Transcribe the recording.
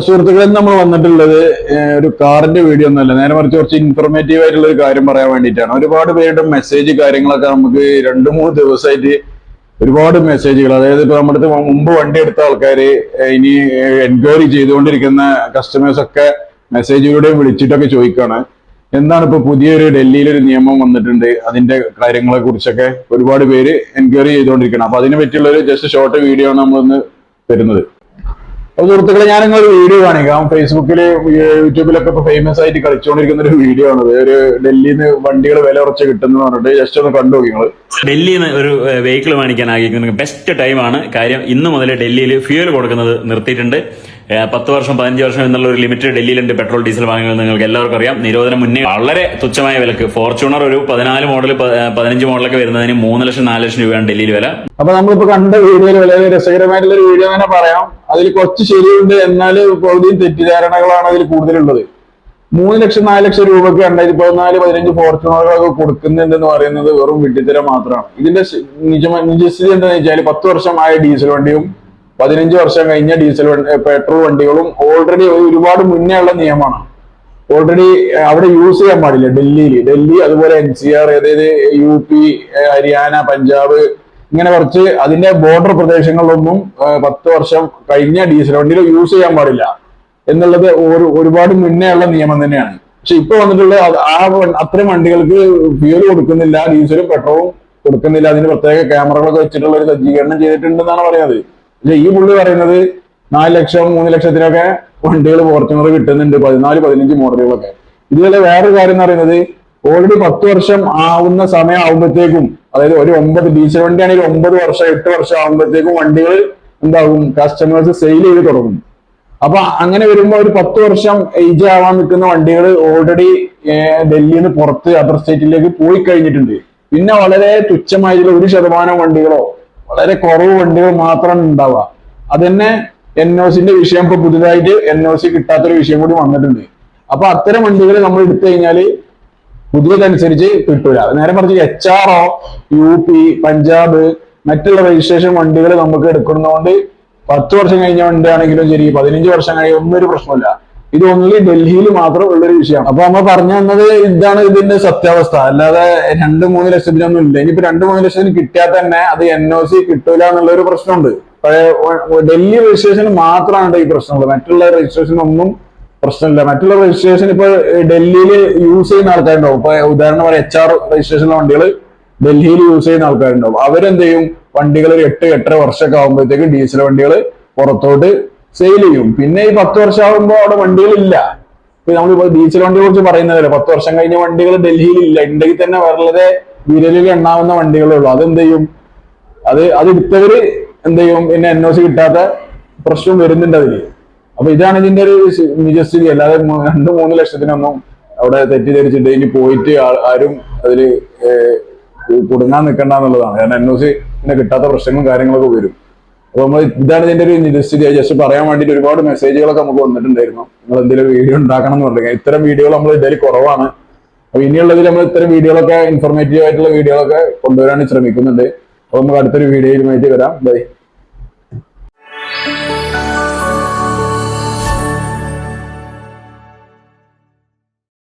സുഹൃത്തുക്കളിൽ നമ്മൾ വന്നിട്ടുള്ളത് ഒരു കാറിന്റെ വീഡിയോ ഒന്നല്ല നേരെ മറിച്ച് കുറച്ച് ഇൻഫോർമേറ്റീവ് ആയിട്ടുള്ള ഒരു കാര്യം പറയാൻ വേണ്ടിയിട്ടാണ്. ഒരുപാട് പേരുടെ മെസ്സേജ് കാര്യങ്ങളൊക്കെ നമുക്ക് രണ്ട് മൂന്ന് ദിവസമായിട്ട് ഒരുപാട് മെസ്സേജുകൾ അതായത് ഇപ്പൊ നമ്മുടെ മുമ്പ് വണ്ടി എടുത്ത ആൾക്കാര് ഇനി എൻക്വയറി ചെയ്തുകൊണ്ടിരിക്കുന്ന കസ്റ്റമേഴ്സ് ഒക്കെ മെസ്സേജിലൂടെ വിളിച്ചിട്ടൊക്കെ ചോദിക്കാണ്. എന്താണ് ഇപ്പൊ പുതിയൊരു ഡൽഹിയിൽ ഒരു നിയമം വന്നിട്ടുണ്ട്? അതിന്റെ കാര്യങ്ങളെ കുറിച്ചൊക്കെ ഒരുപാട് പേര് എൻക്വയറി ചെയ്തുകൊണ്ടിരിക്കണം അപ്പൊ അതിനെ പറ്റിയുള്ള ഒരു ജസ്റ്റ് ഷോർട്ട് വീഡിയോ ആണ് നമ്മളിന്ന് തരുന്നത്. സുഹൃത്തുക്കളെ ഞാൻ നിങ്ങൾ വീഡിയോ കാണിക്കാം. ഫേസ്ബുക്കിൽ യൂട്യൂബിലൊക്കെ ഇപ്പൊ ഫേമസ് ആയിട്ട് കളിച്ചുകൊണ്ടിരിക്കുന്ന ഒരു വീഡിയോ ആണ് ഒരു ഡൽഹിയിൽ വണ്ടികൾ വില കുറച്ച് കിട്ടുന്നു പറഞ്ഞിട്ട് ജസ്റ്റ് ഒന്ന് കണ്ടു നിങ്ങൾ ഡൽഹിയിൽ നിന്ന് ഒരു വെഹിക്കിൾ വാങ്ങിക്കാൻ ആഗ്രഹിക്കുന്ന ബെസ്റ്റ് ടൈമാണ് കാര്യം ഇന്ന് മുതൽ ഡൽഹിയിൽ ഫ്യൂൽ കൊടുക്കുന്നത് നിർത്തിയിട്ടുണ്ട്. പത്ത് വർഷം പതിനഞ്ച് വർഷം എന്നുള്ള ഒരു ലിമിറ്റ് ഡൽഹിയിലുണ്ട്. പെട്രോൾ ഡീസൽ വാങ്ങുന്നത് നിങ്ങൾക്ക് എല്ലാവർക്കും അറിയാം. നിരോധനം മുന്നേ വളരെ തുച്ഛമായ വിലക്ക്. ഫോർച്യൂണർ ഒരു പതിനാല് മോഡൽ പതിനഞ്ച് മോഡലൊക്കെ വരുന്നതിന് മൂന്ന് ലക്ഷം നാല് ലക്ഷം രൂപയാണ് ഡൽഹിയിൽ വില. അപ്പൊ നമ്മളിപ്പോ കണ്ട വീഡിയോയിൽ വളരെ രസകരമായിട്ടുള്ള ഒരു വീഡിയോ തന്നെ പറയാം. അതിൽ കുറച്ച് ശരിയുണ്ട് എന്നാൽ പകുതിയും തെറ്റിദ്ധാരണകളാണ് അതിൽ കൂടുതലുള്ളത്. മൂന്ന് ലക്ഷം നാല് ലക്ഷം രൂപയ്ക്ക് രണ്ടായിരത്തി പതിനാല് പതിനഞ്ച് ഫോർച്യൂണറുകളൊക്കെ കൊടുക്കുന്നുണ്ടെന്ന് പറയുന്നത് വെറും വിട്ടിത്തരം മാത്രമാണ്. ഇതിന്റെ നിജസ്ഥിതി എന്താണെന്ന് വെച്ചാൽ പത്ത് വർഷമായ ഡീസൽ വണ്ടിയും പതിനഞ്ച് വർഷം കഴിഞ്ഞ ഡീസൽ പെട്രോൾ വണ്ടികളും ഓൾറെഡി ഒരുപാട് മുന്നേ ഉള്ള നിയമമാണ്. ഓൾറെഡി അവിടെ യൂസ് ചെയ്യാൻ പാടില്ല. ഡൽഹിയിൽ ഡൽഹി അതുപോലെ എൻ സി ആർ അതായത് യു പി ഹരിയാന പഞ്ചാബ് ഇങ്ങനെ കുറച്ച് അതിന്റെ ബോർഡർ പ്രദേശങ്ങളിലൊന്നും പത്ത് വർഷം കഴിഞ്ഞ ഡീസൽ വണ്ടിയിൽ യൂസ് ചെയ്യാൻ പാടില്ല. എന്നുള്ളത് ഒരു ഒരുപാട് മുന്നേ ഉള്ള നിയമം തന്നെയാണ്. പക്ഷെ ഇപ്പൊ വന്നിട്ടുള്ള ആ അത്രയും വണ്ടികൾക്ക് ഫ്യൂൽ കൊടുക്കുന്നില്ല ഡീസലും പെട്രോളും കൊടുക്കുന്നില്ല. അതിന് പ്രത്യേക ക്യാമറകളൊക്കെ വെച്ചിട്ടുള്ള ഒരു സജ്ജീകരണം ചെയ്തിട്ടുണ്ടെന്നാണ് പറയുന്നത്. പക്ഷെ ഈ പുള്ളി പറയുന്നത് നാല് ലക്ഷം മൂന്ന് ലക്ഷത്തിനൊക്കെ വണ്ടികൾ ഫോർച്യൂണർ കിട്ടുന്നുണ്ട് പതിനാല് പതിനഞ്ച് മോഡലുകളൊക്കെ. ഇതുപോലെ വേറൊരു കാര്യം എന്ന് പറയുന്നത് ഓൾറെഡി പത്ത് വർഷം ആവുന്ന സമയം ആവുമ്പോഴത്തേക്കും അതായത് ഒരു ഒമ്പത് ഡീസൽ വണ്ടിയാണെങ്കിൽ ഒമ്പത് വർഷം എട്ട് വർഷം ആവുമ്പോഴത്തേക്കും വണ്ടികൾ എന്താകും? കസ്റ്റമേഴ്സ് സെയിൽ ചെയ്ത് തുടങ്ങും. അപ്പൊ അങ്ങനെ വരുമ്പോൾ ഒരു പത്ത് വർഷം ഏജ് ആവാൻ നിൽക്കുന്ന വണ്ടികൾ ഓൾറെഡി ഡൽഹിയിൽ നിന്ന് പുറത്ത് അതർ സ്റ്റേറ്റിലേക്ക് പോയി കഴിഞ്ഞിട്ടുണ്ട്. പിന്നെ വളരെ തുച്ഛമായിട്ടുള്ള ഒരു ശതമാനം വണ്ടികളോ വളരെ കുറവ് വണ്ടികൾ മാത്രമാണ് ഉണ്ടാവുക. അത് തന്നെ എൻ ഒ സിന്റെ വിഷയം ഇപ്പൊ പുതുതായിട്ട് എൻ ഒ സി കിട്ടാത്തൊരു വിഷയം കൂടി വന്നിട്ടുണ്ട്. അപ്പൊ അത്തരം വണ്ടികൾ നമ്മൾ എടുത്തു കഴിഞ്ഞാൽ പുതിയതനുസരിച്ച് കിട്ടൂല. നേരെ മറിച്ച് H R O U P Punjab മറ്റുള്ള രജിസ്ട്രേഷൻ വണ്ടികൾ നമുക്ക് എടുക്കുന്നതുകൊണ്ട് പത്ത് വർഷം കഴിഞ്ഞ വണ്ടിയാണെങ്കിലും ശരി പതിനഞ്ച് വർഷം കഴിഞ്ഞ ഒന്നും ഒരു പ്രശ്നമില്ല ഇത് ഓൺലി ഡൽഹിയിൽ മാത്രം ഉള്ളൊരു വിഷയമാണ് അപ്പൊ നമ്മൾ പറഞ്ഞു തന്നത് ഇതാണ് ഇതിന്റെ സത്യാവസ്ഥ. അല്ലാതെ രണ്ട് മൂന്ന് ലക്ഷത്തിനൊന്നും ഇല്ല. ഇനിയിപ്പോ രണ്ട് മൂന്ന് ലക്ഷത്തിന് കിട്ടിയാൽ തന്നെ അത് എൻ ഒ സി കിട്ടൂല എന്നുള്ള ഒരു പ്രശ്നമുണ്ട് ഡൽഹി രജിസ്ട്രേഷൻ മാത്രമാണ് ഈ പ്രശ്നമുള്ളത്. മറ്റുള്ള രജിസ്ട്രേഷൻ ഒന്നും പ്രശ്നമില്ല. മറ്റുള്ള രജിസ്ട്രേഷൻ ഇപ്പൊ ഡൽഹിയിൽ യൂസ് ചെയ്യുന്ന ആൾക്കാരുണ്ടാവും. ഇപ്പൊ ഉദാഹരണം പറയാം എച്ച് ആർ രജിസ്ട്രേഷനുള്ള വണ്ടികൾ ഡൽഹിയിൽ യൂസ് ചെയ്യുന്ന ആൾക്കാരുണ്ടാവും. അവരെന്ത് ചെയ്യും? വണ്ടികൾ ഒരു എട്ട് എട്ടര വർഷമൊക്കെ ആകുമ്പോഴത്തേക്ക് ഡീസൽ വണ്ടികൾ പുറത്തോട്ട് സെയിൽ ചെയ്യും. പിന്നെ ഈ പത്ത് വർഷമാകുമ്പോൾ അവിടെ വണ്ടികളില്ല. ഇപ്പൊ നമ്മളിപ്പോ ഡീസൽ വണ്ടിയെ കുറിച്ച് പറയുന്നതല്ലേ. പത്ത് വർഷം കഴിഞ്ഞ വണ്ടികൾ ഡൽഹിയിൽ ഇല്ല ഉണ്ടെങ്കിൽ തന്നെ വളരെ വിരലിൽ എണ്ണാവുന്ന വണ്ടികളേ ഉള്ളൂ. അതെന്ത് ചെയ്യും? അത് അത് എടുത്തവര് എന്ത് ചെയ്യും? പിന്നെ എൻ ഒ സി കിട്ടാത്ത പ്രശ്നം വരുന്നുണ്ട് അതിൽ. അപ്പൊ ഇതാണ് ഇതിന്റെ ഒരു നിജസ്ഥിതി. അല്ലാതെ രണ്ട് മൂന്ന് ലക്ഷത്തിനൊന്നും അവിടെ തെറ്റിദ്ധരിച്ചിട്ട് ഇനി പോയിട്ട് ആരും അതിൽ കുടുങ്ങാൻ നിൽക്കണ്ട എന്നുള്ളതാണ്. കാരണം എൻ ഒ സി പിന്നെ കിട്ടാത്ത പ്രശ്നങ്ങളും കാര്യങ്ങളൊക്കെ വരും. അപ്പൊ നമ്മൾ ഇതാണ് ഇതിന്റെ ഒരു നിരസ്ഥിതി ജസ്റ്റ് പറയാൻ വേണ്ടിയിട്ട് ഒരുപാട് മെസ്സേജുകളൊക്കെ നമുക്ക് വന്നിട്ടുണ്ടായിരുന്നു. നിങ്ങൾ എന്തെങ്കിലും വീഡിയോ ഉണ്ടാക്കണം എന്ന് പറഞ്ഞു ഇത്തരം വീഡിയോകൾ നമ്മൾ ഇതിൽ കുറവാണ്. അപ്പൊ ഇനിയുള്ളതിൽ നമ്മൾ ഇത്തരം വീഡിയോകളൊക്കെ ഇൻഫോർമേറ്റീവ് ആയിട്ടുള്ള വീഡിയോകളൊക്കെ കൊണ്ടുവരാൻ ശ്രമിക്കുന്നുണ്ട്. അപ്പൊ നമുക്ക് അടുത്തൊരു വീഡിയോയിലുമായിട്ട് വരാം. ബൈ